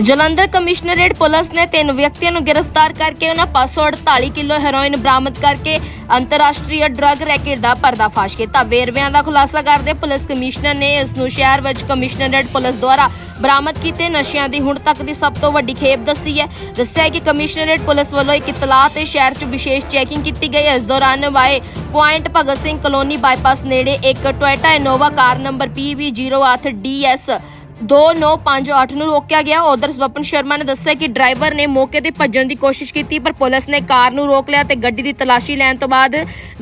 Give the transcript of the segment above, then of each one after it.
Jalandhar commissionerate police ਨੇ ਤਿੰਨ ਵਿਅਕਤੀਆਂ ਨੂੰ ਗ੍ਰਿਫਤਾਰ ਕਰਕੇ ਉਹਨਾਂ ਪਾਸੋਂ 48 ਕਿਲੋ ਹੈਰੋਇਨ ਬਰਾਮਦ ਕਰਕੇ ਅੰਤਰਰਾਸ਼ਟਰੀ ਡਰੱਗ ਰੈਕੇਟ ਦਾ ਪਰਦਾਫਾਸ਼ ਕੀਤਾ। ਵੇਰਵਿਆਂ ਦਾ ਖੁਲਾਸਾ ਕਰਦੇ ਪੁਲਿਸ ਕਮਿਸ਼ਨਰ ਨੇ ਇਸ ਨੂੰ ਸ਼ਹਿਰ ਵਿੱਚ ਕਮਿਸ਼ਨਰੇਟ ਪੁਲਿਸ ਦੁਆਰਾ ਬਰਾਮਦ ਕੀਤੇ। ਨਸ਼ਿਆਂ ਦੀ ਹੁਣ ਤੱਕ ਦੀ ਸਭ ਤੋਂ ਵੱਡੀ ਖੇਪ ਦੱਸੀ ਹੈ। ਦੱਸਿਆ ਕਿ ਕਮਿਸ਼ਨਰੇਟ ਪੁਲਿਸ ਵੱਲੋਂ ਇੱਕ ਇਤਲਾਹ ਤੇ ਸ਼ਹਿਰ 'ਚ ਵਿਸ਼ੇਸ਼ ਚੈਕਿੰਗ ਕੀਤੀ ਗਈ। ਇਸ ਦੌਰਾਨ Y point Bhagat Singh colony bypass ਨੇੜੇ ਇੱਕ Toyota Innova car number PV08DS 2958 ਨੂੰ ਰੋਕਿਆ ਗਿਆ। ਉਧਰ ਸਵਪਨ ਸ਼ਰਮਾ ਨੇ ਦੱਸਿਆ ਕਿ ਡਰਾਈਵਰ ਨੇ ਮੌਕੇ ਤੇ ਭੱਜਣ ਦੀ ਕੋਸ਼ਿਸ਼ ਕੀਤੀ, ਪਰ ਪੁਲਿਸ ਨੇ ਕਾਰ ਨੂੰ ਰੋਕ ਲਿਆ ਤੇ ਗੱਡੀ ਦੀ ਤਲਾਸ਼ੀ ਲੈਣ ਤੋਂ ਬਾਅਦ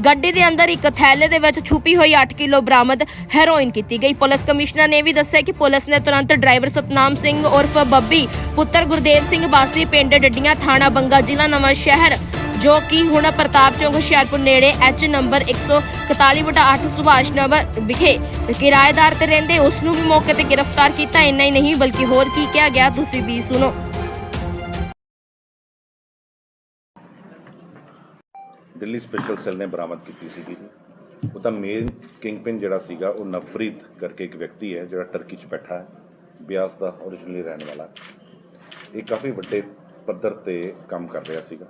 ਗੱਡੀ ਦੇ ਅੰਦਰ ਇੱਕ ਥੈਲੇ ਦੇ ਵਿੱਚ ਛੁਪੀ ਹੋਈ 8 ਕਿਲੋ ਬਰਾਮਦ ਹੈਰੋਇਨ ਕੀਤੀ ਗਈ। ਪੁਲਿਸ ਕਮਿਸ਼ਨਰ ਨੇ ਵੀ ਦੱਸਿਆ ਕਿ ਪੁਲਿਸ ਨੇ ਤੁਰੰਤ ਡਰਾਈਵਰ ਸਤਨਾਮ ਸਿੰਘ ਉਰਫ ਬੱਬੀ, ਪੁੱਤਰ ਗੁਰਦੇਵ ਸਿੰਘ ਬਾਸੀ, ਪਿੰਡ ਡੱਡੀਆਂ ਥਾਣਾ ਬੰਗਾ, ਜ਼ਿਲ੍ਹਾ ਨਵਾਂ ਸ਼ਹਿਰ ਜੋ ਕਿ ਹੁਣ ਪ੍ਰਤਾਪ ਚੌਂਕ ਹੁਸ਼ਿਆਰਪੁਰ ਨੇੜੇ ਐਚ ਨੰਬਰ 141/8 ਸੁਭਾਸ਼ ਨਗਰ ਵਿਖੇ ਕਿਰਾਏਦਾਰ ਤੇ ਰਹਿੰਦੇ ਉਸ ਨੂੰ ਵੀ ਮੌਕੇ ਤੇ ਗ੍ਰਿਫਤਾਰ ਕੀਤਾ। ਇੰਨਾ ਹੀ ਨਹੀਂ, ਬਲਕਿ ਹੋਰ ਕੀ ਕਿਹਾ ਗਿਆ, ਤੁਸੀਂ ਵੀ ਸੁਣੋ। ਦਿੱਲੀ ਸਪੈਸ਼ਲ ਸੈੱਲ ਨੇ ਬਰਾਮਦ ਕੀਤੀ ਸੀਗੀ। ਜੀ ਉਹਦਾ ਮੇਨ ਕਿੰਗਪਿਨ ਜਿਹੜਾ ਸੀਗਾ, ਉਹ ਨਵਪ੍ਰੀਤ ਕਰਕੇ ਇੱਕ ਵਿਅਕਤੀ ਹੈ, ਜਿਹੜਾ ਟਰਕੀ 'ਚ ਬੈਠਾ ਹੈ, ਬਿਆਸ ਦਾ ਓਰੀਜਨਲੀ ਰਹਿਣ ਵਾਲਾ। ਇਹ ਕਾਫੀ ਵੱਡੇ ਪੱਧਰ ਤੇ ਕੰਮ ਕਰ ਰਿਹਾ ਸੀਗਾ।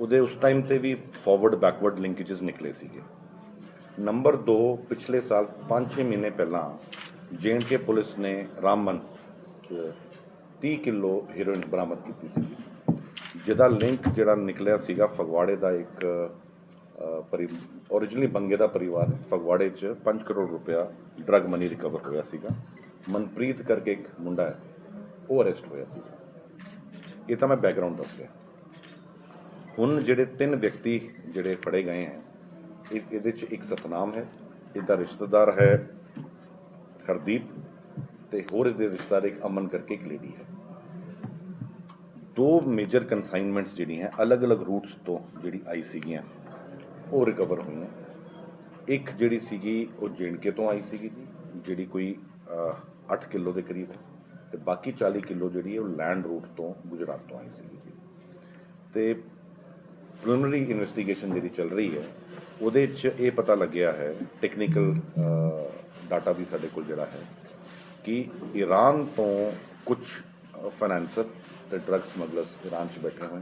ਉਹਦੇ ਉਸ ਟਾਈਮ ਤੇ ਵੀ ਫਾਰਵਰਡ ਬੈਕਵਰਡ ਲਿੰਕੇजेस ਨਿਕਲੇ ਸੀਗੇ। ਨੰਬਰ 2 ਪਿਛਲੇ ਸਾਲ 5-6 ਮਹੀਨੇ ਪਹਿਲਾਂ ਕੇ ਪੁਲਿਸ ਨੇ ਰਾਮਨ 'ਚ 30 ਕਿਲੋ ਹੀਰੋਇਨ ਬਰਾਮਦ ਕੀਤੀ ਸੀਗੀ ਜਿਹਦਾ ਲਿੰਕ ਜਿਹੜਾ ਨਿਕਲਿਆ ਸੀਗਾ ਫਗਵਾੜੇ ਦਾ ਇੱਕ ਪਰਿ ਓਰੀਜਨਲੀ ਬੰਗੇ ਦਾ ਪਰਿਵਾਰ ਹੈ। ਫਗਵਾੜੇ 'ਚ 5 ਕਰੋੜ ਰੁਪਇਆ ਡਰਗ ਮਨੀ ਰਿਕਵਰ ਹੋਇਆ ਸੀਗਾ। ਮਨਪ੍ਰੀਤ ਕਰਕੇ ਇੱਕ ਮੁੰਡਾ ਹੈ, ਉਹ ਅਰੈਸਟ ਹੋਇਆ ਸੀ ਇਹ ਤਾਂ ਮੈਂ ਬੈਕਗ੍ਰਾਉਂਡ ਦੱਸ ਰਿਹਾ। ਹੁਣ ਜਿਹੜੇ ਤਿੰਨ ਵਿਅਕਤੀ ਜਿਹੜੇ ਫੜੇ ਗਏ ਹੈ, ਇਹ- ਇਹਦੇ 'ਚ ਇੱਕ ਸਤਨਾਮ ਹੈ, ਇਹਦਾ ਰਿਸ਼ਤੇਦਾਰ ਹੈ ਹਰਦੀਪ ਤੇ ਹੋਰ ਇਹਦੇ ਰਿਸ਼ਤੇਦਾਰ ਇੱਕ ਅਮਨ ਕਰਕੇ ਇੱਕ ਲੇਡੀ ਹੈ। ਦੋ ਮੇਜਰ ਕਨਸਾਈਨਮੈਂਟਸ ਜਿਹੜੀਆਂ ਅਲੱਗ-ਅਲੱਗ ਰੂਟਸ ਤੋਂ ਜਿਹੜੀ ਆਈ ਸੀਗੀਆਂ, ਉਹ ਰਿਕਵਰ ਹੋਈਆਂ। ਇੱਕ ਜਿਹੜੀ ਸੀਗੀ, ਉਹ ਜੇਨਕੇ ਤੋਂ ਆਈ ਸੀਗੀ ਜੀ, ਜਿਹੜੀ ਕੋਈ 8 ਕਿਲੋ ਦੇ ਕਰੀਬ ਹੈ ਤੇ ਬਾਕੀ 40 ਕਿਲੋ ਜਿਹੜੀ ਉਹ ਲੈਂਡ ਰੂਟ ਤੋਂ ਗੁਜਰਾਤ ਤੋਂ ਆਈ ਸੀਗੀ ਜੀ। ਤੇ ਪ੍ਰੀਲਿਮਿਨਰੀ ਇਨਵੈਸਟੀਗੇਸ਼ਨ ਜਿਹੜੀ ਚੱਲ ਰਹੀ ਹੈ, ਉਹਦੇ 'ਚ ਇਹ ਪਤਾ ਲੱਗਿਆ ਹੈ ਟੈਕਨੀਕਲ ਡਾਟਾ ਵੀ ਸਾਡੇ ਕੋਲ ਜਿਹੜਾ ਹੈ, ਕਿ ਈਰਾਨ ਤੋਂ ਕੁਝ ਫਾਈਨੈਂਸਰ ਤੇ ਡਰੱਗ ਸਮਗਲਰਸ ਈਰਾਨ 'ਚ ਬੈਠੇ ਹੋਏ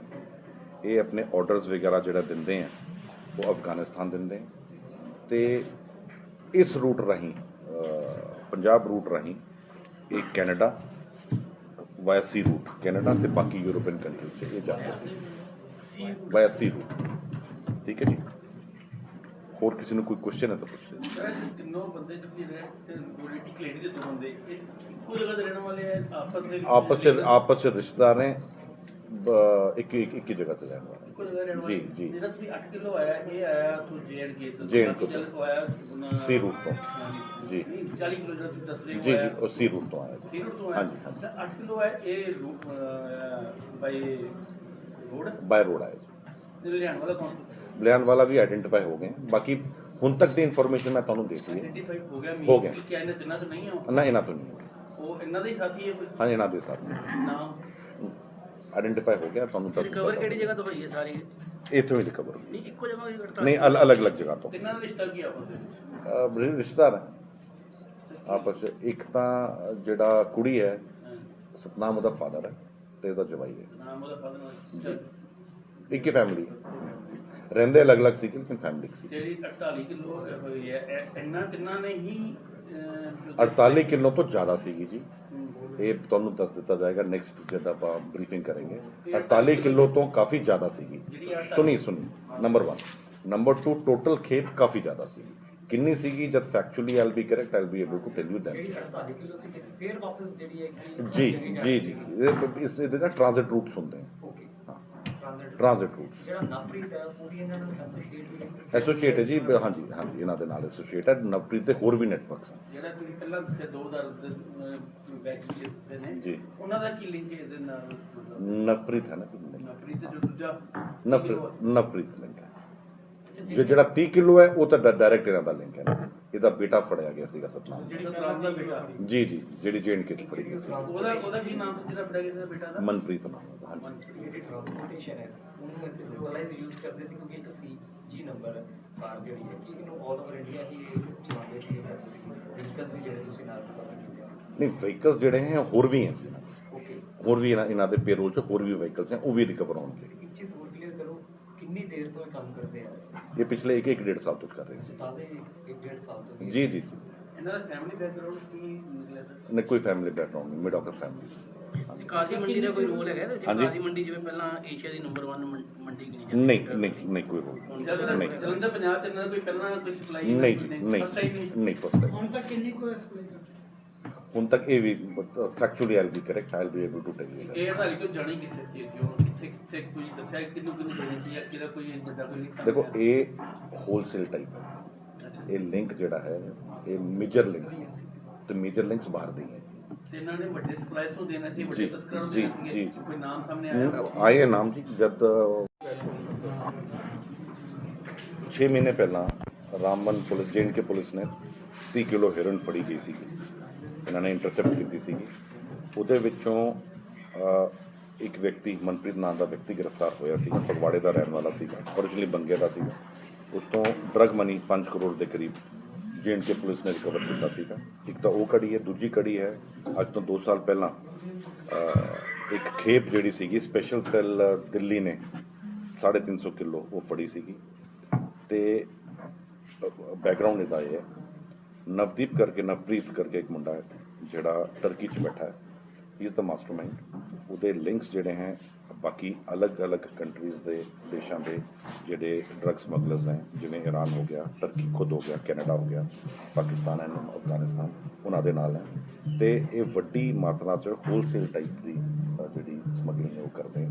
ਇਹ ਆਪਣੇ ਆਰਡਰਸ ਵਗੈਰਾ ਜਿਹੜਾ ਦਿੰਦੇ ਆ, ਉਹ ਅਫਗਾਨਿਸਤਾਨ ਦਿੰਦੇ ਆ ਤੇ ਇਸ ਰੂਟ ਰਾਹੀਂ ਪੰਜਾਬ ਰੂਟ ਰਾਹੀਂ ਇਹ Canada via sea route Canada ਤੇ ਬਾਕੀ ਯੂਰੋਪੀਅਨ ਕੰਟਰੀਜ਼ 'ਚ ਇਹ ਜਾਂਦੇ ਸੀ। ਵਾਇਆ ਸੀ ਰੂਟ ਠੀਕ ਹੈ ਜੀ ਹੋਰ ਕਿਸੇ ਨੂੰ ਕੋਈ ਕੁਐਸਚਨ ਹੈ ਤਾਂ ਪੁੱਛ ਲਓ ਸਰ ਇਹ ਤਿੰਨੋਂ ਬੰਦੇ ਜਿਹੜੇ ਰਹਿ ਤੇ ਗੋਲੀ ਟਿਕ ਲੇਡੀ ਦੇ ਦੋ ਬੰਦੇ ਇਹ ਇੱਕੋ ਜਗ੍ਹਾ ਤੇ ਰਹਿਣ ਵਾਲੇ ਆ ਆਪਸ ਦੇ ਵਿੱਚ ਆਪਸ ਚ ਆਪਸ ਚ ਰਿਸ਼ਤੇਦਾਰ ਨੇ ਬ- ਇੱਕ ਇੱਕ ਇੱਕ ਹੀ ਜਗ੍ਹਾ ਤੇ ਰਹਿਣ ਵਾਲੇ ਇੱਕੋ ਜਗ੍ਹਾ ਰਹਿਣ ਵਾਲੇ ਜੀ, ਜੀ। ਜਿਹੜਾ ਤੁਸੀਂ 8 ਕਿਲੋ ਆਇਆ ਇਹ ਆਇਆ ਤੋਂ ਜੇਐਨ ਕੇ ਤੋਂ JNK ਬਾਕੀ ਚੱਲ ਆਇਆ ਆਪਣਾ- ਸੀ ਰੂਟ ਤੋਂ। ਹਾਂਜੀ। ਜੀ। ਨਹੀਂ, 40 ਕਿਲੋ ਜਿਹੜਾ ਤੁਸੀਂ ਦੱਸ ਰਹੇ ਹੋ ਜੀ ਜੀ ਆਇਆ ਉਹ ਸੀ ਰੂਟ ਤੋਂ ਆਇਆ ਜੀ ਸੀ ਰੂਟ ਤੋਂ ਆਇਆ ਹਾਂਜੀ, ਹਾਂਜੀ। ਤਾਂ 8 ਕਿਲੋ ਆਇਆ ਇਹ route by road? By road ਆਇਆ ਜੀ। ਤੇ ਲਿਆਣ ਵਾਲਾ ਕੌਣ ਲਿਆਉਣ ਵਾਲਾ ਵੀ ਆਇਡੈਂਟੀਫਾਈ ਹੋ ਗਏ। ਬਾਕੀ ਹੁਣ ਤੱਕ ਦੀ ਇਨਫੋਰਮੇਸ਼ਨ ਮੈਂ ਤੁਹਾਨੂੰ ਦੇ ਦਿੱਤੀ ਹੈ। ਆਇਡੈਂਟੀਫਾਈ ਹੋ ਗਿਆ ਹੋ ਗਿਆ। ਕਿ ਇਹਨਾਂ ਤਿੰਨਾਂ ਤੋਂ ਨਹੀਂ ਆ ਨਾ ਇਹਨਾਂ ਤੋਂ ਨਹੀਂ ਉਹ ਇਹਨਾਂ ਦਾ ਹੀ ਸਾਥੀ ਹੈ ਕੋਈ? ਹਾਂ ਇਹਨਾਂ ਦੇ ਸਾਥ। ਨਾਮ ਆਇਡੈਂਟੀਫਾਈ ਹੋ ਗਿਆ ਤੁਹਾਨੂੰ ਦੱਸ ਰਿਕਵਰ ਕਿਹੜੀ ਜਗ੍ਹਾ ਤੋਂ ਹੋਈ ਹੈ ਸਾਰੀ? ਇੱਥੋਂ ਹੀ ਰਿਕਵਰ ਨਹੀਂ ਇੱਕੋ ਜਗ੍ਹਾ ਹੋਈ ਘਟਨਾ ਨਹੀਂ ਅਲ- ਅਲੱਗ-ਅਲੱਗ ਜਗ੍ਹਾ ਤੋਂ। ਤਿੰਨਾਂ ਦਾ ਰਿਸ਼ਤਾ ਕੀ ਆਪਸ ਦੇ ਵਿੱਚ? ਰਿਸ਼ਤੇਦਾਰ ਹੈ। ਆਪਸ। ਇੱਕ ਤਾਂ ਜਿਹੜਾ ਕੁੜੀ ਹੈ ਸਤਨਾਮ ਉਹਦਾ ਫਾਦਰ ਹੈ। ਤੇ ਉਹਦਾ ਜਵਾਈ ਹੈ। ਇੱਕ ਹੀ ਫੈਮਿਲੀ ਰਹਿੰਦੇ ਅਲੱਗ-ਅਲੱਗ ਸੀ ਲੇਕਿਨ ਫੈਮਿਲੀ ਸੀ। ਜਿਹੜੀ 48 ਕਿਲੋ ਹੋਈ ਹੈ ਇਹ- ਇਹਨਾਂ ਤਿੰਨਾਂ ਨੇ ਹੀ ਅਹ, 48 ਕਿਲੋ ਤੋਂ ਜ਼ਿਆਦਾ ਸੀਗੀ ਜੀ। ਇਹ ਤੁਹਾਨੂੰ ਦੱਸ ਦਿੱਤਾ ਜਾਏਗਾ ਨੈਕਸਟ ਜਦ ਆਪਾਂ ਬਰੀਫਿੰਗ ਕਰਾਂਗੇ। 48 ਕਿਲੋ ਤੋਂ ਕਾਫੀ ਜ਼ਿਆਦਾ ਸੀਗੀ। ਸੁਣੀ ਸੁਣੀ ਨੰਬਰ 1 ਨੰਬਰ 2 ਟੋਟਲ ਖੇਪ ਕਾਫੀ ਜ਼ਿਆਦਾ ਸੀਗੀ। ਕਿੰਨੀ ਸੀਗੀ? ਜਦ factually I'll be correct I'll be able to tell you that ਜਿਹੜੀ 48 ਕਿਲੋ ਸੀ ਫਿਰ ਵਾਪਸ ਜਿਹੜੀ ਹੈ ਕਿ ਜੀ ਜੀ ਜੀ। ਇਸ ਦੇ ਨਾ ਟ੍ਰਾਂਜ਼ਿਟ ਰੂਟਸ ਹੁੰਦੇ ਹਨ ਟ੍ਰਾਂਜ਼ਿਟ ਰੂਟਸ ਜਿਹੜਾ ਨਫਰੀਟ ਹੈ ਪੂਰੀ ਇਹਨਾਂ ਨੂੰ ਐਸੋਸੀਏਟ ਐਸੋਸੀਏਟ ਹੈ ਜੀ ਹਾਂਜੀ ਹਾਂਜੀ ਇਹਨਾਂ ਦੇ ਨਾਲ ਐਸੋਸੀਏਟ ਹੈ। ਨਵਪ੍ਰੀਤ ਦੇ ਹੋਰ ਵੀ ਨੈਟਵਰਕਸ ਹਨ। ਜਿਹੜਾ ਤੁਸੀਂ ਪਹਿਲਾਂ ਦੱਸਿਆ ਦੋ ਦਰ ਬੈਚ ਦੇ ਨੇ। ਜੀ। ਉਹਨਾਂ ਦਾ ਕੀ ਲਿੰਕ ਹੈ ਇਹਦੇ ਨਾਲ? ਨਵਪ੍ਰੀਤ ਹੈ ਨਾ ਨੌਕਰੀ ਤੇ ਜੋ ਦੂਜਾ ਨਵਪ੍ਰੀਤ ਨਵਪ੍ਰੀਤ ਜੋ ਜਿਹੜਾ 30 ਕਿਲੋ ਹੈ ਉਹ ਤਾਂ ਡਾਇਰੈਕਟ ਇਹਨਾਂ ਦਾ ਲਿੰਕ ਹੈ। ਇਹਦਾ ਬੇਟਾ ਫੜਿਆ ਗਿਆ ਸੀਗਾ ਸਤਨਾਮ। ਜਿਹੜੀ ਸਤਨਾਮ ਦਾ ਬੇਟਾ। ਜੀ ਜੀ ਜਿਹੜੀ ਜੇਨ ਕੇ ਚ ਫੜੀ ਗਈ ਸੀ। ਉਹਦਾ ਉਹਦਾ ਕੀ ਨਾਮ ਸੀ ਜਿਹੜਾ ਫੜਿਆ ਗਿਆ ਸੀ ਬੇਟਾ ਦਾ? ਮਨਪ੍ਰੀਤ ਨਾਮ ਹਾਂਜੀ। ਜਿਹੜੀ ਟ੍ਰਾਂਸਪੋਰਟੇਸ਼ਨ ਹੈ ਉਹਨੂੰ ਇੱਥੇ ਗਲੋਬਲਾਈਜ਼ ਯੂਜ਼ ਕਰਦੇ ਸੀ ਕਿਉਂਕਿ ਇੱਕ ਸੀ ਜੀ ਨੰਬਰ ਕਾਰ ਜਿਹੜੀ ਹੈ ਕਿ ਇਹਨੂੰ ਆਲ ਓਵਰ ਇੰਡੀਆ ਹੀ ਚਲਾਉਂਦੇ ਸੀ ਜਾਂ ਤੁਸੀਂ ਵਹੀਕਲਸ ਵੀ ਜਿਹੜੇ ਤੁਸੀਂ ਨਾਲ ਪਤਾ ਕੀਤੇ ਨਹੀਂ ਵਹੀਕਲਸ ਜਿਹੜੇ ਹੈ ਹੋਰ ਵੀ ਹੈ। ਹੋਰ ਵੀ ਇਹਨਾਂ ਦੇ ਪੇਰੋਲ 'ਚ ਹੋਰ ਵੀ ਵਹੀਕਲਸ ਨੇ ਉਹ ਵੀ ਰਿਕਵਰ ਹੋਣਗੇ ਇੱਕ ਚੀਜ਼ ਹੋਰ ਕਲੀਅਰ ਕਰੋ ਕਿੰਨੀ ਦੇਰ ਤੋਂ ਇਹ ਕੰਮ ਕਰਦੇ ਆ? ਇਹ ਪਿਛਲੇ ਇੱਕ ਇੱਕ ਡੇਢ ਸਾਲ ਤੋਂ ਕਰ ਰਹੇ ਸੀ। ਤਾਜ਼ੇ ਇੱਕ ਡੇਢ ਸਾਲ ਤੋਂ ਜੀ ਜੀ ਜੀ। ਇਹਨਾਂ ਦਾ ਫੈਮਿਲੀ ਬੈਕਗ੍ਰਾਉਂਡ ਕੀ ਨਿਕਲਿਆ ਸਰ? ਨੇ ਕੋਈ ਫੈਮਿਲੀ ਬੈਕਗ੍ਰਾਉਂਡ ਨਹੀਂ ਮਿਡਲ ਆਫ ਫੈਮਿਲੀ ਕਾਦੀ ਮੰਡੀ ਦਾ ਕੋਈ ਰੋਲ ਹੈਗਾ। ਵਿੱਚ? ਕਾਦੀ ਮੰਡੀ ਜਿਵੇਂ ਪਹਿਲਾਂ ਏਸ਼ੀਆ ਦੀ ਨੰਬਰ 1 ਮੰਡੀ ਗਿਣੀ ਜਾਂਦੀ ਨਹੀਂ ਨਹੀਂ ਨਹੀਂ ਕੋਈ ਰੋਲ ਨਹੀਂ। ਜਲੰਧਰ ਪੰਜਾਬ ਚ ਇਹਨਾਂ ਦਾ ਕੋਈ ਪਹਿਲਾਂ ਕੋਈ ਸਪਲਾਈ ਨਹੀਂ ਨਹੀਂ ਨਹੀਂ ਨਹੀਂ ਫਸਟ ਟਾਈਮ ਹੁਣ ਤੱਕ ਕਿੰਨੀ ਕੁ ਸਪਲਾਈ ਕਰ ਹੁਣ ਤੱਕ ਇਹ ਵੀ factually I be correct I be able to tell you ਇਹ ਅਧਾਰੀ ਤੋਂ ਜਾਣੀ ਕਿੱਥੇ ਸੀ ਕਿਉਂ ਕਿੱਥੇ ਕਿੱਥੇ ਕੋਈ ਦੱਸਿਆ ਕਿੰਨੂੰ ਕਿੰਨੂੰ ਦੇਣੀ ਸੀ ਜਾਂ ਕਿਹਦਾ ਕੋਈ ਵੱਡਾ ਕੋਈ ਦੇਖੋ? ਇਹ ਹੋਲਸੇਲ ਟਾਈਪ। ਇਹ ਲਿੰਕ ਜਿਹੜਾ ਹੈ ਇਹ ਮੇਜਰ ਲਿੰਕਸ ਤੇ ਮੇਜਰ ਲਿੰਕਸ ਬਾਹਰ ਦੇ ਹੀ ਇਹਨਾਂ ਨੇ ਵੱਡੇ ਸਪਲਾਈਸ ਨੂੰ ਦੇਣਾ ਸੀ ਵੱਡੇ ਤਸਕਰਾਂ ਨੂੰ ਦੇਣਾ ਸੀ। ਕੋਈ ਨਾਮ ਸਾਹਮਣੇ ਆਇਆ? ਆਏ ਨਾਮ ਜੀ ਜਦ 6 ਮਹੀਨੇ ਪਹਿਲਾਂ ਰਾਮਬਨ ਪੁਲਿਸ ਜੇਨ ਕੇ ਪੁਲਿਸ ਨੇ 30 ਕਿਲੋ ਹੈਰੋਇਨ ਫੜੀ ਗਈ ਸੀ ਇਹਨਾਂ ਨੇ ਇੰਟਰਸੈਪਟ ਕੀਤੀ ਸੀ ਉਹਦੇ ਵਿੱਚੋਂ ਇੱਕ ਵਿਅਕਤੀ ਮਨਪ੍ਰੀਤ ਨਾਮ ਦਾ ਵਿਅਕਤੀ ਗ੍ਰਿਫਤਾਰ ਹੋਇਆ ਸੀ ਫਗਵਾੜੇ ਦਾ ਰਹਿਣ ਵਾਲਾ ਸੀਗਾ, originally ਬੰਗੇ ਦਾ ਸੀਗਾ। ਉਸ ਤੋਂ ਡਰਗ ਮਨੀ 5 ਕਰੋੜ ਦੇ ਕਰੀਬ ਜੇਨ ਕੇ ਪੁਲਿਸ ਨੇ ਰਿਕਵਰ ਕੀਤਾ ਸੀਗਾ। ਇੱਕ ਤਾਂ ਉਹ ਕੜੀ ਹੈ, ਦੂਜੀ ਕੜੀ ਹੈ, ਅੱਜ ਤੋਂ 2 ਸਾਲ ਪਹਿਲਾਂ ਇੱਕ ਖੇਪ ਜਿਹੜੀ ਸੀਗੀ ਸਪੈਸ਼ਲ ਸੈੱਲ ਦਿੱਲੀ ਨੇ 350 ਕਿਲੋ ਉਹ ਫੜੀ ਸੀਗੀ। ਤੇ ਬੈਕਗ੍ਰਾਉਂਡ ਇਹਦਾ ਇਹ ਹੈ। ਨਵਦੀਪ ਕਰਕੇ, ਨਵਪ੍ਰੀਤ ਕਰਕੇ ਇੱਕ ਮੁੰਡਾ ਹੈ। ਜਿਹੜਾ ਟਰਕੀ 'ਚ ਬੈਠਾ ਹੈ ਹੀ ਇਜ਼ ਦਾ ਮਾਸਟਰਮਾਈਂਡ ਉਹਦੇ ਲਿੰਕਸ ਜਿਹੜੇ ਹੈ, ਬਾਕੀ ਅਲੱਗ-ਅਲੱਗ ਕੰਟਰੀਜ਼ ਦੇ ਦੇਸ਼ਾਂ ਦੇ ਜਿਹੜੇ ਡਰੱਗ ਸਮਗਲਰਸ ਹੈ, ਜਿਵੇਂ ਈਰਾਨ ਹੋ ਗਿਆ ਟਰਕੀ ਖੁਦ ਹੋ ਗਿਆ ਕੈਨੇਡਾ ਹੋ ਗਿਆ ਪਾਕਿਸਤਾਨ ਐਂਡ ਅਫਗਾਨਿਸਤਾਨ ਉਹਨਾਂ ਦੇ ਨਾਲ ਹੈ। ਤੇ ਇਹ ਵੱਡੀ ਮਾਤਰਾ 'ਚ ਹੋਲਸੇਲ ਟਾਈਪ ਦੀ ਜਿਹੜੀ ਸਮਗਲਿੰਗ ਹੈ, ਉਹ ਕਰਦੇ ਹੈ।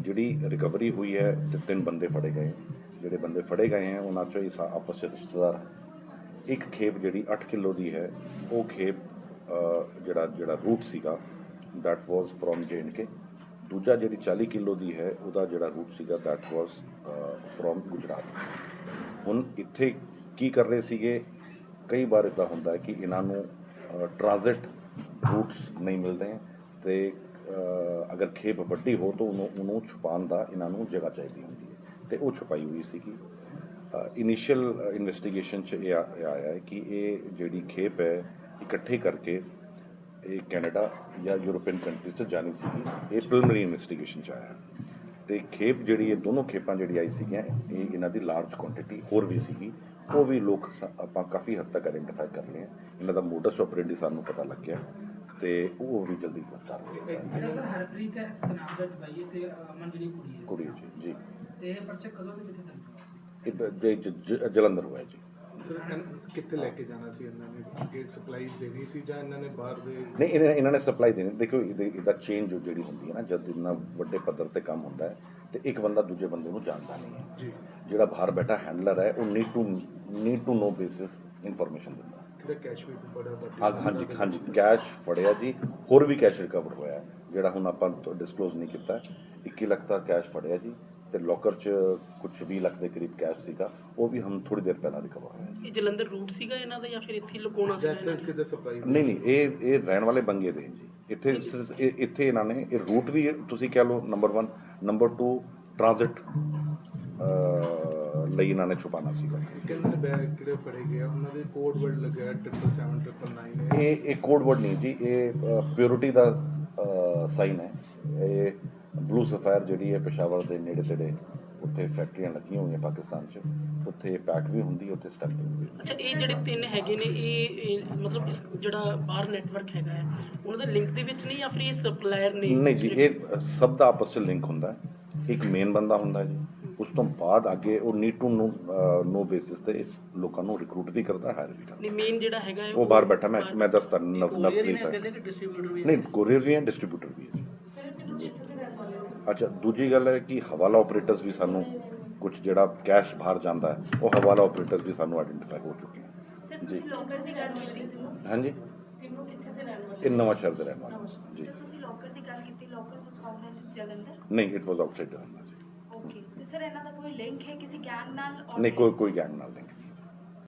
ਜਿਹੜੀ ਰਿਕਵਰੀ ਹੋਈ ਹੈ, ਤੇ ਤਿੰਨ ਬੰਦੇ ਫੜੇ ਗਏ। ਜਿਹੜੇ ਬੰਦੇ ਫੜੇ ਗਏ ਹੈ, ਉਹਨਾਂ ਚੋਂ ਹੀ ਆਪਸ ਵਿੱਚ ਰਿਸ਼ਤੇਦਾਰ ਇੱਕ ਖੇਪ ਜਿਹੜੀ 8 ਕਿਲੋ ਦੀ ਹੈ, ਉਹ ਖੇਪ ਜਿਹੜਾ ਜਿਹੜਾ ਰੂਟ ਸੀਗਾ, that was from ਕੇ ਦੂਜਾ ਜਿਹੜੀ 40 ਕਿਲੋ ਦੀ ਹੈ, ਉਹਦਾ ਜਿਹੜਾ ਰੂਟ ਸੀਗਾ ਦੈਟ was ਫਰੋਮ ਗੁਜਰਾਤ। ਹੁਣ ਇੱਥੇ ਕੀ ਕਰ ਰਹੇ ਸੀਗੇ? ਕਈ ਵਾਰ ਇਦਾਂ ਹੁੰਦਾ ਹੈ ਕਿ ਇਹਨਾਂ ਨੂੰ ਟ੍ਰਾਂਜ਼ਿਟ ਰੂਟਸ ਨਹੀਂ ਮਿਲਦੇ ਹੈ ਤੇ ਅਗਰ ਖੇਪ ਵੱਡੀ ਹੋ ਤਾਂ ਉਹਨੂੰ ਉਹਨੂੰ ਛੁਪਾਉਣ ਦਾ ਇਹਨਾਂ ਨੂੰ ਜਗ੍ਹਾ ਚਾਹੀਦੀ ਹੁੰਦੀ ਹੈ। ਤੇ ਉਹ ਛੁਪਾਈ ਹੋਈ ਸੀਗੀ। ਇਨੀਸ਼ੀਅਲ ਇਨਵੈਸਟੀਗੇਸ਼ਨ ਚ ਇਹ ਆ- ਇਹ ਆਇਆ ਹੈ ਕਿ ਇਹ ਜਿਹੜੀ ਖੇਪ ਹੈ ਇਕੱਠੇ ਕਰਕੇ ਇਹ ਕੈਨੇਡਾ ਜਾਂ ਯੂਰੋਪੀਅਨ ਕੰਟਰੀਜ਼ 'ਚ ਜਾਣੀ ਸੀਗੀ। ਇਹ ਪ੍ਰੀਲਿਮਿਨਰੀ ਇਨਵੈਸਟੀਗੇਸ਼ਨ 'ਚ ਆਇਆ। ਤੇ ਖੇਪ ਜਿਹੜੀ ਇਹ ਦੋਨੋਂ ਖੇਪਾਂ ਜਿਹੜੀ ਆਈ ਸੀਗੀਆਂ ਇਹ ਇਹਨਾਂ ਦੀ ਲਾਰਜ ਕੁਆਂਟੀਟੀ ਹੋਰ ਵੀ ਸੀਗੀ। ਉਹ ਵੀ ਲੋਕ ਸ- ਆਪਾਂ ਕਾਫੀ ਹੱਦ ਤੱਕ ਆਇਡੈਂਟੀਫਾਈ ਕਰ ਲਏ ਆ। ਇਹਨਾਂ ਦਾ ਮੋਡਸ ਆਪਰੇਂਡੀ ਸਾਨੂੰ ਪਤਾ ਲੱਗ ਗਿਆ ਤੇ ਉਹ ਵੀ ਜਲਦੀ ਗ੍ਰਿਫਤਾਰ ਹੋ ਗਿਆ ਜਿਹੜਾ ਸਰ ਹਰਪ੍ਰੀਤ ਹੈ ਸਤਨਾਮ ਦਾ ਜਵਾਈ ਹੈ ਤੇ ਅਮਨ ਜਿਹੜੀ ਕੁੜੀ ਹੈ। ਕੁੜੀ ਜੀ ਜੀ। ਤੇ ਇਹ ਪਰਚਾ ਕਦੋਂ ਤੇ ਕਿੱਥੇ ਤੱਕ ਇਹ ਜ- ਜ- ਜ- ਜਲੰਧਰ ਹੋਇਆ ਜੀ। ਸਰ ਕਿੱਥੇ ਲੈ ਕੇ ਜਾਣਾ ਸੀ? ਇਹਨਾਂ ਨੇ ਕਿ ਸਪਲਾਈ ਦੇਣੀ ਸੀ ਜਾਂ ਇਹਨਾਂ ਨੇ ਬਾਹਰ ਦੇ ਨਹੀਂ ਇਹਨਾਂ ਇਹਨਾਂ ਨੇ ਸਪਲਾਈ ਦੇਣੀ। ਦੇਖੋ ਇਹਦੇ- ਚੇਂਜ ਜਿਹੜੀ ਹੁੰਦੀ ਹੈ ਨਾ ਜਦ ਇੰਨਾ ਵੱਡੇ ਪੱਧਰ ਤੇ ਕੰਮ ਹੁੰਦਾ ਹੈ ਤੇ ਇੱਕ ਬੰਦਾ ਦੂਜੇ ਬੰਦੇ ਨੂੰ ਜਾਣਦਾ ਨਹੀਂ ਹੈ। ਜਿਹੜਾ ਬਾਹਰ ਬੈਠਾ ਹੈਂਡਲਰ ਹੈ ਉਹ need to need to know basis information ਦਿੰਦਾ। ਕਿਹੜਾ ਕੈਸ਼ ਵੀ ਬੜਾ ਵੱਡਾ ਹਾਂ ਹਾਂਜੀ ਹਾਂਜੀ। ਕੈਸ਼ ਫੜਿਆ ਜੀ। ਹੋਰ ਵੀ ਕੈਸ਼ ਰਿਕਵਰ ਹੋਇਆ ਜਿਹੜਾ ਹੁਣ ਆਪਾਂ ਡਿਸਕਲੋਜ਼ ਨਹੀਂ ਕੀਤਾ। 21 ਲੱਖ ਦਾ ਕੈਸ਼ ਫੜਿਆ ਜੀ। ਤੇ ਲੋਕਰ 'ਚ ਕੁਝ 20 ਲੱਖ ਦੇ ਕਰੀਬ ਕੈਸ਼ ਸੀਗਾ ਉਹ ਵੀ ਹਮ ਥੋੜੀ ਦੇਰ ਪਹਿਲਾਂ ਰਿਕਵਰ ਹੋਇਆ ਇਹ ਜਲੰਧਰ ਰੂਟ ਸੀਗਾ ਇਹਨਾਂ ਦਾ ਜਾਂ ਫਿਰ ਇੱਥੇ ਹੀ ਲੁਕਾਉਣਾ ਸੀਗਾ ਇਹਨਾਂ ਜੈਕਟ ਨੇ ਕਿਤੇ ਸਪਲਾਈ ਨਹੀਂ ਨਹੀਂ ਇਹ ਇਹ ਰਹਿਣ ਵਾਲੇ ਬੰਗੇ ਦੇ ਜੀ। ਇੱਥੇ ਸ- ਇਹ- ਇੱਥੇ ਇਹਨਾਂ ਨੇ ਇਹ ਰੂਟ ਵੀ ਤੁਸੀਂ ਕਹਿ ਲਓ ਨੰਬਰ 1 ਨੰਬਰ 2 ਟ੍ਰਾਂਜ਼ਿਟ ਲਈ ਇਹਨਾਂ ਨੇ ਛੁਪਾਣਾ ਸੀਗਾ। ਕਿੰਨੇ ਬੈਗ ਕਿਹੜੇ ਫੜੇ ਗਏ ਆ, ਉਹਨਾਂ ਦੇ ਕੋਡ ਵਰਡ ਲੱਗਿਆ 77799 ਹੈ। ਇਹ ਇਹ ਕੋਡ ਵਰਡ ਨਹੀਂ ਜੀ ਇਹ ਪਿਓਰਿਟੀ ਦਾ ਸਾਈਨ ਹੈ। ਇਹ ਬਲੂ ਸਫਾਇਰ ਜਿਹੜੀ ਹੈ ਪਸ਼ਾਵਰ ਦੇ ਨੇੜੇ ਤੇੜੇ ਉੱਥੇ ਫੈਕਟਰੀਆਂ ਲੱਗੀਆਂ ਹੋਈਆਂ ਪਾਕਿਸਤਾਨ 'ਚ। ਉੱਥੇ ਪੈਕ ਵੀ ਹੁੰਦੀ ਉੱਥੇ ਸਟੈਂਪਿੰਗ ਵੀ ਅੱਛਾ ਇਹ ਜਿਹੜੇ ਤਿੰਨ ਹੈਗੇ ਨੇ ਇਹ ਮਤਲਬ ਇਸ ਜਿਹੜਾ ਬਾਹਰ ਨੈਟਵਰਕ ਹੈਗਾ ਹੈ ਉਹਨਾਂ ਦੇ ਲਿੰਕ ਦੇ ਵਿੱਚ ਨਹੀਂ ਜਾਂ ਫਿਰ ਇਹ ਸਪਲਾਇਰ ਨੇ? ਨਹੀਂ ਜੀ ਇਹ ਸਭ ਦਾ ਆਪਸ ਵਿੱਚ ਲਿੰਕ ਹੁੰਦਾ ਹੈ। ਇੱਕ ਮੇਨ ਬੰਦਾ ਹੁੰਦਾ ਹੈ ਜੀ। ਉਸ ਤੋਂ ਬਾਅਦ ਅੱਗੇ ਉਹ need to know know basis ਤੇ ਲੋਕਾਂ ਨੂੰ ਰਿਕਰੂਟ ਵੀ ਕਰਦਾ ਹਾਇਰ ਵੀ ਕਰਦਾ। ਨਹੀਂ ਮੇਨ ਜਿਹੜਾ ਹੈਗਾ ਉਹ ਬਾਹਰ ਬੈਠਾ ਮੈਂ ਮੈਂ ਦੱਸਦਾ ਨਵ ਕੋਰੀਅਰ ਹੀ ਨਵਪ੍ਰੀਤ ਨੇ ਹੈ। ਕਹਿੰਦੇ ਕਿ ਡਿਸਟ੍ਰੀਬਿਊਟਰ ਵੀ ਨਹੀਂ ਕੋਰੀਅਰ ਵੀ ਹੈ ਡਿਸਟ੍ਰੀਬਿਊਟਰ ਵੀ ਹੈ। ਅੱਛਾ ਦੂਜੀ ਗੱਲ ਹੈ ਕਿ ਹਵਾਲਾ ਆਪਰੇਟਰਸ ਵੀ ਸਾਨੂੰ ਕੁਝ ਜਿਹੜਾ ਕੈਸ਼ ਬਾਹਰ ਜਾਂਦਾ ਹੈ ਉਹ ਹਵਾਲਾ ਆਪਰੇਟਰਸ ਵੀ ਸਾਨੂੰ ਆਇਡੈਂਟੀਫਾਈ ਹੋ ਚੁੱਕੇ ਹਨ ਸਰ ਤੁਸੀਂ ਲੋਕਰ ਦੀ ਗੱਲ ਕੀਤੀ ਹਾਂਜੀ। ਤਿੰਨੋਂ ਕਿੱਥੇ ਦੇ ਰਹਿਣ ਵਾਲੇ? ਇਹ ਨਵਾਂ ਸ਼ਹਿਰ ਦੇ ਰਹਿਣ ਵਾਲੇ। ਜੀ। ਸਰ ਤੁਸੀਂ ਲੋਕਰ ਦੀ ਗੱਲ ਕੀਤੀ ਲੋਕਰ ਵਾਸ ਫਾਊਂਡ ਜਲੰਧਰ ਨਹੀਂ it was outside Jalandhar okay ਤੇ ਸਰ ਇਹਨਾਂ ਦਾ ਕੋਈ ਲਿੰਕ ਹੈ ਕਿਸੇ ਗੈਂਗ ਨਾਲ? ਨਹੀਂ ਕੋਈ ਕੋਈ ਗੈਂਗ ਨਾਲ ਨਹੀਂ